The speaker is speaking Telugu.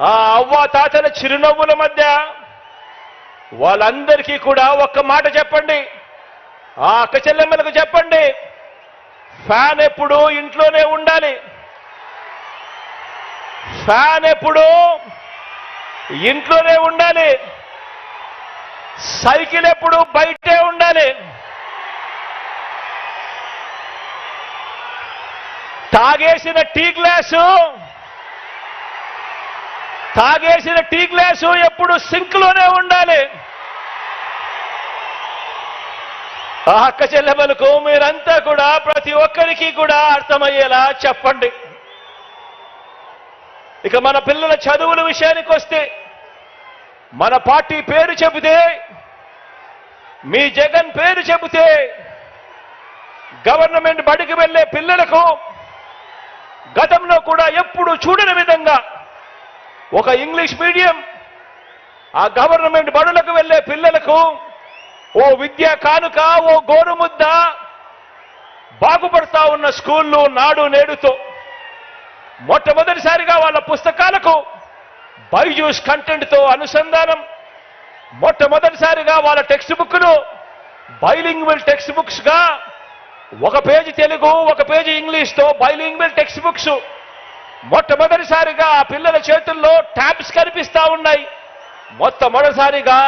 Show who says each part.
Speaker 1: ఆ అవ్వ తాతల చిరునవ్వుల మధ్య వాళ్ళందరికీ కూడా ఒక్క మాట చెప్పండి. ఆ అక్క చెల్లెమ్మలకు చెప్పండి. ఫ్యాన్ ఎప్పుడు ఇంట్లోనే ఉండాలి. ఫ్యాన్ ఎప్పుడు ఇంట్లోనే ఉండాలి. సైకిల్ ఎప్పుడు బయటే ఉండాలి. తాగేసిన టీ గ్లాసు తాగేసిన టీ గ్లాసు ఎప్పుడు సింక్లోనే ఉండాలి. ఆ అక్క చెల్లెమలకు మీరంతా కూడా ప్రతి ఒక్కరికి కూడా అర్థమయ్యేలా చెప్పండి. ఇక మన పిల్లల చదువుల విషయానికి వస్తే మన పార్టీ పేరు చెబితే మీ జగన్ పేరు చెబితే గవర్నమెంట్ బడికి వెళ్ళే పిల్లలకు గతంలో కూడా ఎప్పుడు చూడని ఒక ఇంగ్లీష్ మీడియం ఆ గవర్నమెంట్ బడులకు వెళ్ళే పిల్లలకు ఓ విద్యా కానుక ఓ గోరుముద్ద బాగుపడతా ఉన్న స్కూళ్ళు నాడు నేడుతో. మొట్టమొదటిసారిగా వాళ్ళ పుస్తకాలకు బైజూస్ కంటెంట్తో అనుసంధానం. మొట్టమొదటిసారిగా వాళ్ళ టెక్స్ట్ బుక్లు బైలింగ్వల్ టెక్స్ట్ బుక్స్గా ఒక పేజీ తెలుగు ఒక పేజీ ఇంగ్లీష్తో బైలింగ్వల్ టెక్స్ట్ బుక్స్ మొట్టమొదటిసారిగా ఆ పిల్లల చేతుల్లో ట్యాబ్స్ కనిపిస్తా ఉన్నాయి. మొట్టమొదటిసారిగా